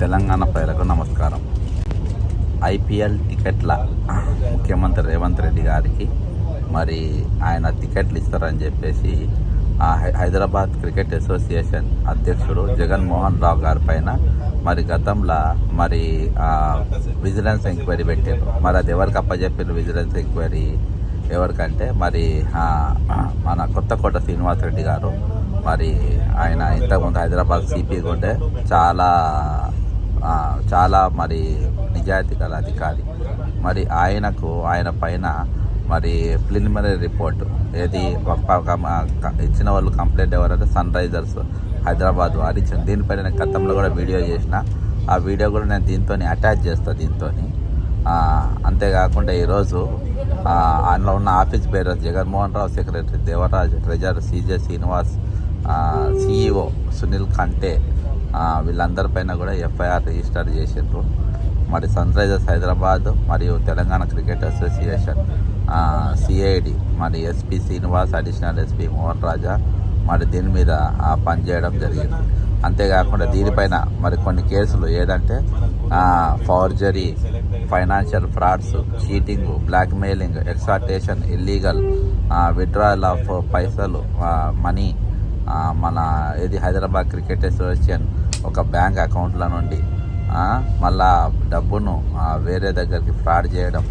తెలంగాణ ప్రజలకు నమస్కారం. ఐపీఎల్ టికెట్ల ముఖ్యమంత్రి రేవంత్ రెడ్డి గారికి మరి ఆయన టికెట్లు ఇస్తారని చెప్పేసి ఆ హై- హైదరాబాద్ క్రికెట్ అసోసియేషన్ అధ్యక్షుడు జగన్మోహన్ రావు గారి పైన మరి గతంలో మరి విజిలెన్స్ ఎంక్వైరీ పెట్టారు మరి అది ఎవరికి అప్పచెప్పారు విజిలెన్స్ ఎంక్వైరీ? ఎవరికంటే మరి మన కొత్తకోట శ్రీనివాసరెడ్డి గారు. మరి ఆయన ఇంతకుముందు హైదరాబాద్ సిపి ఉంటే చాలా చాలా మరి నిజాయితీ గల అధికారి. మరి ఆయనకు ఆయన పైన మరి ప్రిలిమినరీ రిపోర్ట్ ఏది ఒక- క- ఇచ్చిన వాళ్ళు కంప్లైంట్ ఎవరంటే సన్ రైజర్స్ హైదరాబాద్ వారు ఇచ్చిన. దీనిపైన నేను గతంలో కూడా వీడియో చేసిన. ఆ వీడియో కూడా నేను దీంతో అటాచ్ చేస్తాను దీంతో అంతేకాకుండా ఈరోజు అందులో ఉన్న office bearers Jaganmohan Rao secretary Devaraj treasurer CJ Srinivas CEO Sunil కంటే వీళ్ళందరిపైన కూడా ఎఫ్ఐఆర్ రిజిస్టర్ చేసిండ్రు. మరి సన్ రైజర్స్ హైదరాబాద్ మరియు తెలంగాణ క్రికెట్ అసోసియేషన్ సిఐడి మరి SP Srinivas additional SP Mohan Raja మరి దీని మీద పనిచేయడం జరిగింది. అంతేకాకుండా దీనిపైన మరి కొన్ని కేసులు ఏదంటే forgery financial frauds cheating blackmailing extortion illegal withdrawal of పైసలు మనీ మన ఏది హైదరాబాద్ క్రికెట్ అసోసియేషన్ ఒక బ్యాంక్ అకౌంట్ల నుండి మళ్ళా డబ్బును వేరే దగ్గరికి ఫ్రాడ్ చేయడం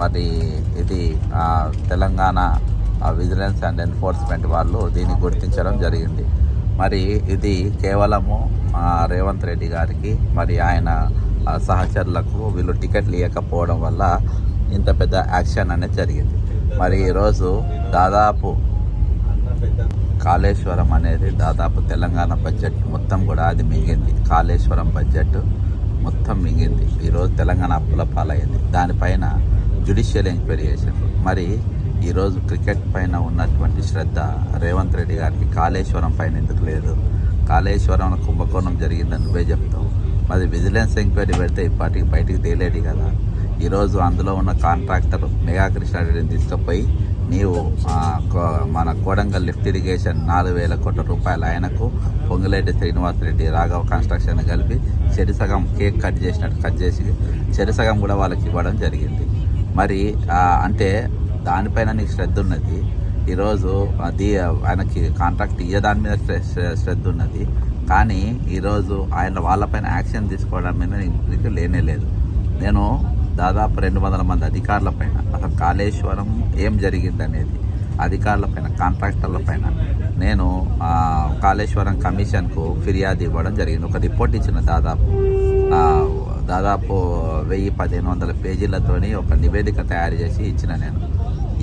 మరి ఇది తెలంగాణ విజిలెన్స్ అండ్ ఎన్ఫోర్స్మెంట్ వాళ్ళు దీన్ని గుర్తించడం జరిగింది. మరి ఇది కేవలము రేవంత్ రెడ్డి గారికి మరి ఆయన సహచరులకు వీళ్ళు టికెట్లు ఇవ్వకపోవడం వల్ల ఇంత పెద్ద యాక్షన్ అనేది జరిగింది. మరి ఈరోజు దాదాపు కాళేశ్వరం అనేది దాదాపు తెలంగాణ బడ్జెట్ మొత్తం కూడా అది మింగింది. కాళేశ్వరం బడ్జెట్ మొత్తం మింగింది. ఈరోజు తెలంగాణ అప్పుల పాలైంది దానిపైన జ్యుడిషియల్ ఎంక్వైరీ చేశారు మరి ఈరోజు క్రికెట్ పైన ఉన్నటువంటి శ్రద్ధ రేవంత్ రెడ్డి గారికి కాళేశ్వరం పైన ఎందుకు లేదు? కాళేశ్వరం కుంభకోణం జరిగిందని నువ్వే చెప్తావు. మరి విజిలెన్స్ ఎంక్వైరీ పెడితే ఇప్పటికి బయటికి తేలేడు కదా. ఈరోజు అందులో ఉన్న కాంట్రాక్టర్ మెగా కృష్ణారెడ్డిని తీసుకుపోయి నీవు మన కోడంగల్ లిఫ్ట్ ఇరిగేషన్ నాలుగు వేల కోట్ల రూపాయలు ఆయనకు పొంగులేటి శ్రీనివాసరెడ్డి రాఘవ కన్స్ట్రక్షన్ కలిపి చెరిసగం కేక్ కట్ చేసినట్టు కట్ చేసి చెరిసగం కూడా వాళ్ళకి ఇవ్వడం జరిగింది. మరి అంటే దానిపైన నీకు శ్రద్ధ ఉన్నది. ఈరోజు అది ఆయనకి కాంట్రాక్ట్ ఇయ్యదాని మీద శ్రద్ధ ఉన్నది. కానీ ఈరోజు ఆయన వాళ్ళపైన యాక్షన్ తీసుకోవడం మీద నీకు నీకు లేనే లేదు. నేను దాదాపు రెండు వందల మంది అధికారుల పైన అసలు కాళేశ్వరం ఏం జరిగిందనేది అధికారుల పైన కాంట్రాక్టర్ల పైన నేను కాళేశ్వరం కమిషన్కు ఫిర్యాదు ఇవ్వడం జరిగింది. ఒక రిపోర్ట్ ఇచ్చిన దాదాపు దాదాపు వెయ్యి పదిహేను వందల పేజీలతోని ఒక నివేదిక తయారు చేసి ఇచ్చిన నేను.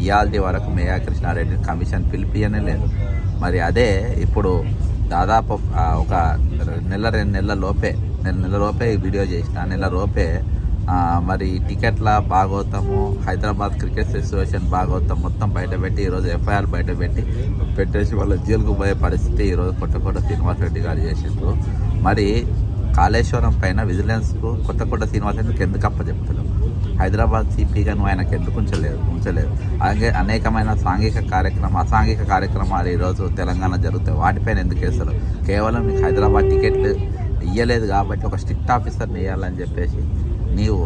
ఇయాల్టి వరకు మేయా కృష్ణారెడ్డి కమిషన్ పిలిపియనే లేదు. మరి అదే ఇప్పుడు దాదాపు ఒక నెల రెండు నెలల లోపే నేను నెల లోపే వీడియో చేసిన నెల లోపే మరి టికెట్ల భాగవతము హైదరాబాద్ క్రికెట్ అసోసియేషన్ భాగవతం మొత్తం బయట పెట్టి ఈరోజు ఎఫ్ఐఆర్ బయట పెట్టి పెట్టేసి వాళ్ళ జైలుకు పోయే పరిస్థితి ఈరోజు కొత్తకోట శ్రీనివాసరెడ్డి గారు చేసిండ్రు. మరి కాళేశ్వరం పైన విజిలెన్స్కు కొత్తకోట శ్రీనివాసరెడ్డికి ఎందుకు అప్పచెప్తున్నారు? హైదరాబాద్ సిపిగా నువ్వు ఆయనకు ఎందుకు ఉంచలేదు ఉంచలేదు. అలాగే అనేకమైన సాంఘిక కార్యక్రమం అసాంఘిక కార్యక్రమాలు ఈరోజు తెలంగాణ జరుగుతాయి వాటిపైన ఎందుకు వేస్తారు? కేవలం నీకు హైదరాబాద్ టికెట్లు ఇయ్యలేదు కాబట్టి ఒక స్ట్రిక్ట్ ఆఫీసర్ని వేయాలని చెప్పేసి నీవు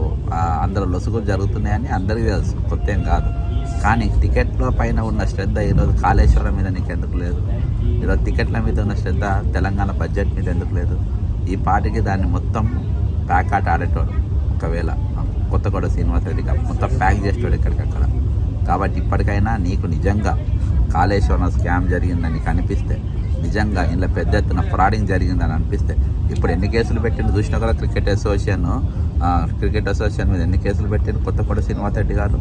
అందరూ లొసుగులు జరుగుతున్నాయని అందరికీ తెలుసు. కొత్త ఏం కాదు. కానీ టికెట్ల పైన ఉన్న శ్రద్ధ ఈరోజు కాళేశ్వరం మీద నీకు ఎందుకు లేదు? ఈరోజు టికెట్ల మీద ఉన్న శ్రద్ధ తెలంగాణ బడ్జెట్ మీద ఎందుకు లేదు? ఈ పాటికి దాన్ని మొత్తం ప్యాక్ ఆట ఆడేటోడు ఒకవేళ కొత్తగూడ శ్రీనివాసరెడ్డి గారు మొత్తం ప్యాక్ చేసేటోడు ఎక్కడికక్కడ. కాబట్టి ఇప్పటికైనా నీకు నిజంగా కాళేశ్వరం స్కామ్ జరిగిందని నీకు అనిపిస్తే నిజంగా ఇంట్లో పెద్ద ఎత్తున ఫ్రాడింగ్ జరిగిందని అనిపిస్తే ఇప్పుడు ఎన్ని కేసులు పెట్టిన చూసినా కదా క్రికెట్ అసోసియేషన్ క్రికెట్ అసోసియేషన్ మీద ఎన్ని కేసులు పెట్టారు పెట్టిండు సినిమా శ్రీనివాసరెడ్డి గారు.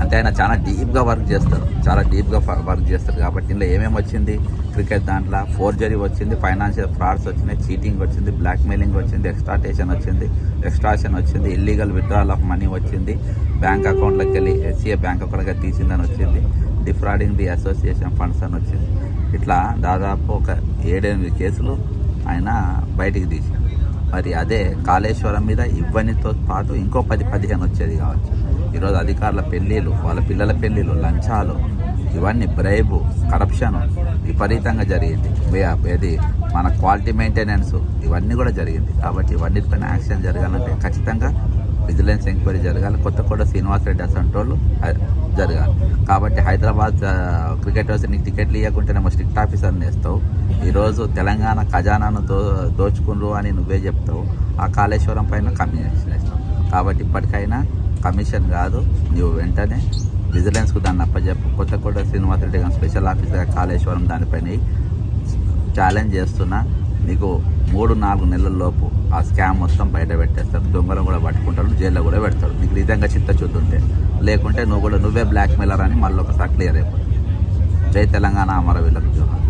అంటే ఆయన చాలా డీప్గా వర్క్ చేస్తారు. చాలా డీప్గా వర్క్ చేస్తారు. కాబట్టి ఇందులో ఏమేమి వచ్చింది? క్రికెట్ దాంట్లో ఫోర్జరీ వచ్చింది ఫైనాన్షియల్ ఫ్రాడ్స్ వచ్చినాయి చీటింగ్ వచ్చింది బ్లాక్మెయిలింగ్ వచ్చింది ఎక్స్ట్రాటేషన్ వచ్చింది ఎక్స్ట్రాషన్ వచ్చింది ఇల్లీగల్ విత్డ్రాల్ ఆఫ్ మనీ వచ్చింది బ్యాంక్ అకౌంట్లోకి వెళ్ళి ఎస్సీఏ బ్యాంక్ అకౌంట్గా తీసిందని వచ్చింది డిఫ్రాడింగ్ ది అసోసియేషన్ ఫండ్స్ అని వచ్చింది. ఇట్లా దాదాపు ఒక ఏడెనిమిది కేసులు ఆయన బయటికి తీసింది మరి అదే కాళేశ్వరం మీద ఇవ్వనితో పాటు ఇంకో పది పదిహేను వచ్చేది కావచ్చు. ఈరోజు అధికారుల పెళ్ళిళ్ళు వాళ్ళ పిల్లల పెళ్ళిళ్ళు లంచాలు ఇవన్నీ బ్రైబు కరప్షన్ విపరీతంగా జరిగింది. వే- ఏది? మన క్వాలిటీ మెయింటెనెన్స్ ఇవన్నీ కూడా జరిగింది. కాబట్టి ఇవన్నిటిపైన యాక్షన్ జరగాలంటే ఖచ్చితంగా విజిలెన్స్ ఎంక్వైరీ జరగాలి. కొత్తకోట శ్రీనివాస్ శ్రీనివాసరెడ్డి అసంటి వాళ్ళు జరగాలి. కాబట్టి హైదరాబాద్ క్రికెటర్స్ నీకు టికెట్లు ఇవ్వకుంటేనేమో స్ట్రిక్ట్ ఆఫీసర్ని వేస్తావు ఈరోజు తెలంగాణ ఖజానాను దో దోచుకుండ్రు అని నువ్వే చెప్తావు. ఆ కాళేశ్వరం పైన కమిషన్ వేస్తావు కాబట్టి ఇప్పటికైనా కమిషన్ కాదు నువ్వు వెంటనే విజిలెన్స్కు దాన్ని అప్పచెప్పు కొత్తకోట శ్రీనివాస్ రెడ్డి గారు స్పెషల్ ఆఫీసర్ కాళేశ్వరం దానిపైన ఛాలెంజ్ చేస్తున్నా. నీకు మూడు నాలుగు నెలల లోపు ఆ స్కామ్ మొత్తం బయట పెట్టేస్తారు. దొంగలు కూడా పట్టుకుంటారు జైల్లో కూడా పెడతారు. నీకు నిజంగా చిత్తశుద్ధి ఉంటే. లేకుంటే నువ్వు కూడా నువ్వే బ్లాక్మెయిలర్ అని మళ్ళీ ఒకసారి క్లియర్ అయిపోతుంది జై తెలంగాణ అమరవీరులకు జోహార్.